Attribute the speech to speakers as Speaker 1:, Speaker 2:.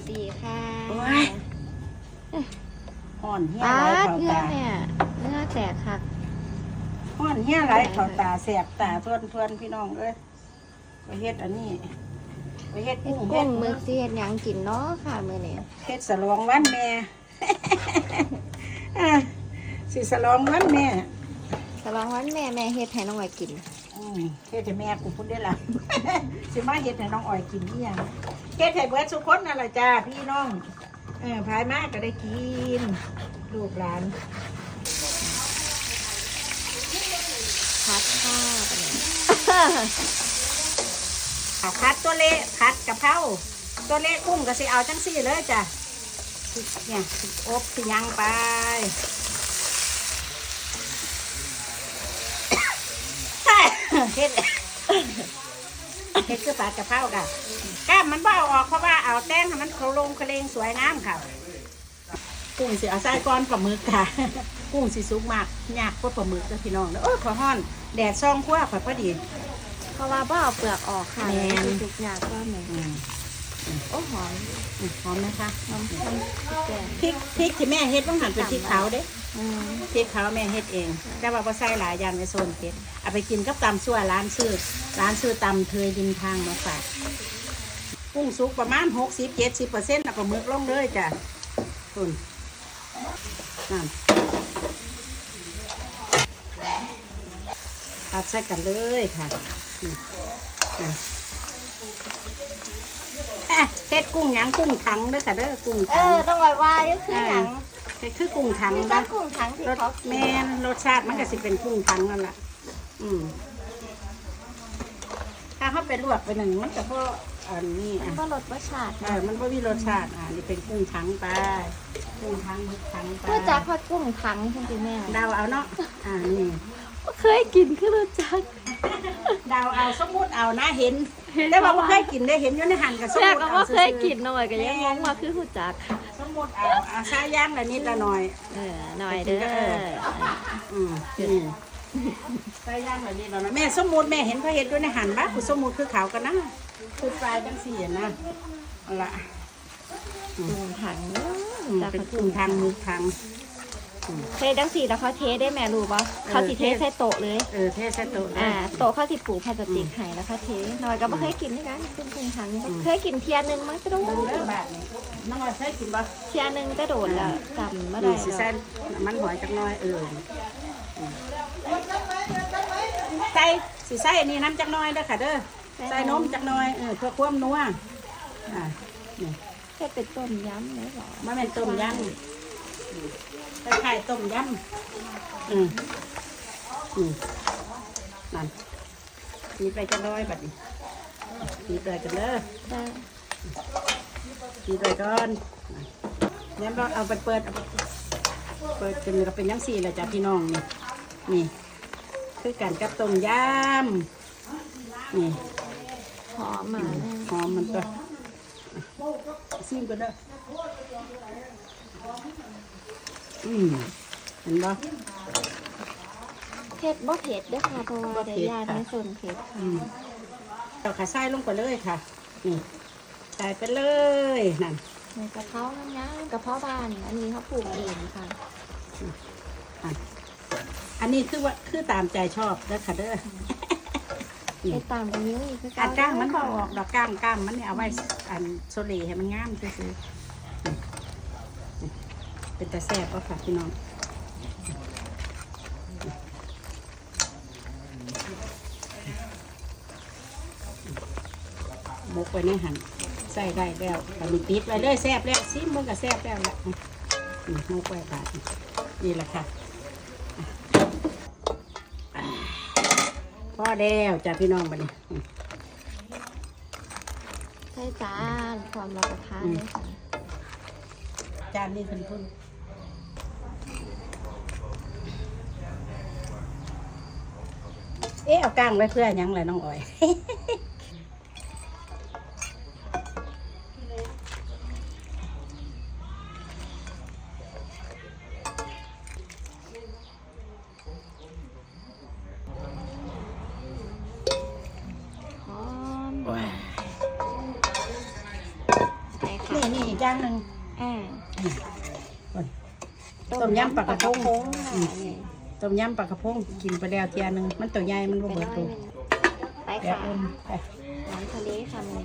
Speaker 1: สดีค่ะ
Speaker 2: โอ้ยห่อนเหี้ย
Speaker 1: ปา
Speaker 2: ไหล
Speaker 1: ด
Speaker 2: เข้า
Speaker 1: เนื้อ
Speaker 2: ตา
Speaker 1: เนี่ยเนื้อแตกคัก
Speaker 2: ห่อนเหี้ยไหลเข้าตาแสบตาทวนทวนๆพี่น้องเอ้ยไปเฮ็ดอันนี้ไปเฮ็ด
Speaker 1: เฮ็ด
Speaker 2: กุ้ง
Speaker 1: กุ้
Speaker 2: เฮ็
Speaker 1: ง
Speaker 2: ด
Speaker 1: มึกสิเฮ็ดหยังกินเนาะค่ะมื้อนี้
Speaker 2: เฮ็ดสลองวันแม่ อะสิสลองวันแม่
Speaker 1: ฉลองวันแม่แม่เฮ็ดให้น้องไว้กิน
Speaker 2: อืมเฮ็ดให้แม่กูพูดได้ละ สิมาเฮ็ดให้น้องอ้อยกินนี่ยัง เฮ็ดให้เบิดสุคนนั่นแหละจ้าพี่น้อง เออภายมากก็ได้กิน ลูกหลาน
Speaker 1: พัดข้าวอันนี้
Speaker 2: เอาคัดตัวเละคัดกะเพราตัวเละกุ้งก็สิเอาจังสี่เลยจ้ะเนี่ยอบสิยังไปเฮ็ด เฮ็ดคือปลากะเพรากะก้ามมันเบเอาออกเพราะว่าเอาแต้งให้มันเขาลงคะเลงสวยงามค่ะ กุ้งสิเอาใส่ก้อนปลาหมึกค่ะ กุ้งสิสุกมากยากกว่าปลาหมึกเด้อพี่น้องเด้อโอ้ยขอฮ้อนแดดซ่องขั้วขอยพอดี
Speaker 1: เพราะว่าบ่เอาเปลือกออกค่ะ
Speaker 2: แม่น
Speaker 1: ทุกอย่างก็แม่น
Speaker 2: อืม
Speaker 1: โอ้หอม
Speaker 2: อืมหอมนะคะ
Speaker 1: หอมหอมพริกแกง
Speaker 2: พริกพริกที่แม่เฮ็ดต้องหันเป็นพริกขาวเด้
Speaker 1: อืม
Speaker 2: พริกขาวแม่เฮ็ดเอง แต่ว่าบ่ใส่หลายอย่างในโซนเผ็ดเอาไปกินกับตำซั่วร้านซื้อร้านซื้อตำเทยดินทางมาฝากกุ้งสุกประมาณ60 70เปอร์เซ็นต์แล้วก็หมึกลงเลยจ้ะคุณนั่นตัดใส่กันเลยค่ะนี่อะอะ เฮ็ดกุ้งหยังกุ้งถังเด้อค่ะเด้อกุ้ง
Speaker 1: เอ
Speaker 2: ถัง
Speaker 1: อต้องไว้ว่าก็คือหยัง
Speaker 2: เฮ็ดคือกุ้งถัง
Speaker 1: มี
Speaker 2: บ้า
Speaker 1: แต่กุ้งทั้งที่
Speaker 2: รส
Speaker 1: เขากิ
Speaker 2: แม
Speaker 1: น
Speaker 2: นรสชาติมันก็สิเป็นกุ้งทังนั่นแหละอืมถ้าเขาไปลวกไปหนึ่งมันจะพออันนี้
Speaker 1: มัน
Speaker 2: อะ
Speaker 1: ก็รสรสชาติ
Speaker 2: เออมันก็มีรสชาติอะนี่เป็นกุ้งทังไปกุ้งทังหมึกทังไป
Speaker 1: เพื่อจักพอดกุ้งทั้งคุณพี่แม่
Speaker 2: ดาวเอาเนาะอ่านี่
Speaker 1: เคยกินคือรู้จัก
Speaker 2: ดาวเอาสมมุติเอานะเห็นแต่ว่าบ่เคยกินได้เห็นอยู่ในหันกับสม
Speaker 1: แรก
Speaker 2: มุติ
Speaker 1: ก็
Speaker 2: เอา
Speaker 1: ว่า
Speaker 2: ซื่
Speaker 1: เค
Speaker 2: อย
Speaker 1: กินหน่อยก็ยังงงว่าคือรู้จัก
Speaker 2: สมมุติเอาเอาซาย่างละนิดละหน่อย
Speaker 1: เออหน่อยเด้อ
Speaker 2: อืมนี่ซาย่างละนิดละหน่อยแม่สมมุติแม่เห็นเขาเห็นด้วยในหันบ้าคือสมมุติคือขาวกันนะคือปลายจังสี่อะนะเอาละ
Speaker 1: กุ้งถัง
Speaker 2: อืมเป็นกุ้งทางมือทาง
Speaker 1: เทจังสีแล้วเขาเทได้แม่รู้ปะเขาสิเทใส่โต๊ะเลย
Speaker 2: เออเทใส่โต๊ะได้
Speaker 1: อ่าโต๊ะเขาสิปูพลาสติกให้แล้วเขาเทหน่อยก็ไม่เคยกินด้วยกันกุ้งกุ้งถังเคยกินเทียนึงมั้งจะโดน
Speaker 2: เบิ่งเด้อบาทนี่น้องว่าใส่กินบ่
Speaker 1: เทียนึงจะโดนแล้วจำไม่ได้
Speaker 2: นี่สิ
Speaker 1: แล้
Speaker 2: ใส่
Speaker 1: ว
Speaker 2: น้ำมันหอยจักหน้อยเอออืมใส่สิใส่อันนี่น้ำจักหน้อยเด้อค่ะเด้อใส่นมจักหน้อยเออเพื่อความนัวอ่านี่
Speaker 1: แค่เป็นต้มยำเลยเหรอ
Speaker 2: มันเป็นต้มยำ คล้ายๆต้มยำอืมอืมนั่นมีไปจักหน้อยบัดนี้มีไปกันเด้อ
Speaker 1: ได้
Speaker 2: ดีเลยก่อนเนี่ยเราเอาไปเปิดเอาไปเปิดจนก็เป็นยังสี่แหละจ้ะพี่น้องนี่นี่ คือการกับต้มยำนี่
Speaker 1: หอมมาแน่
Speaker 2: หอมมันตัวซิมกันเด้อ อืมเห็นบ่
Speaker 1: เผ็ดบ่เผ็ดเด้วยค่ะเพราะว่า
Speaker 2: บ่
Speaker 1: เดี๋
Speaker 2: เผ็
Speaker 1: ยว
Speaker 2: ด
Speaker 1: ยา
Speaker 2: ค่ะ
Speaker 1: ไม่สนเผ็ด
Speaker 2: อืมเอาขาใส่ลงไปเลยค่ะ นี่ใส่ไปเลยนั่น
Speaker 1: ในกระเพราน้ำๆกระเพราบ้านอันนี้เขาปลูกเองค่ะ
Speaker 2: อันนี้คือว่าคือตามใจชอบเด้อค่ะเด้อ
Speaker 1: ไปตามกันนี้อีกคือ
Speaker 2: การก้างมันบออกดอกก้างก้างมันเนี่ยเอาไว้อันโซเลให้มันงามซื่อๆ เป็นตาแซ่บก็ค่ะพี่น้องมกไว้ในหันใส่ได้แล้วตอนนี้ปิดไว้เลยแซ่บแล้วซิมมันก็แซ่บแล้วละอืมมกไว้บาดนี้นี่แหละค่ะอ่าพอแล้วจ้ะพี่น้องบัดนี้
Speaker 1: ใช่จานความรับประทานเลยค่ะ
Speaker 2: จานนี้เป็นพุ่น อ๊ะเอาก้างไว้เพื่อหยังไรน้องอ้อย
Speaker 1: หอมใช่ค่ะ
Speaker 2: นี่นี่อย่างหนึ่ง
Speaker 1: อ่า
Speaker 2: ต้มยำปลากระพง
Speaker 1: ค่ะ
Speaker 2: อืม
Speaker 1: นี่
Speaker 2: ต้มยำปลากระพงกินไปแล้วเทียหนึงมันตัวใหญ่มันบ่
Speaker 1: ไป
Speaker 2: เบิด
Speaker 1: น้อย
Speaker 2: ตัว
Speaker 1: หนึ่งไป
Speaker 2: แบบ
Speaker 1: ค่ะ
Speaker 2: อื่นไป
Speaker 1: น้ำทะเลค่ะมัน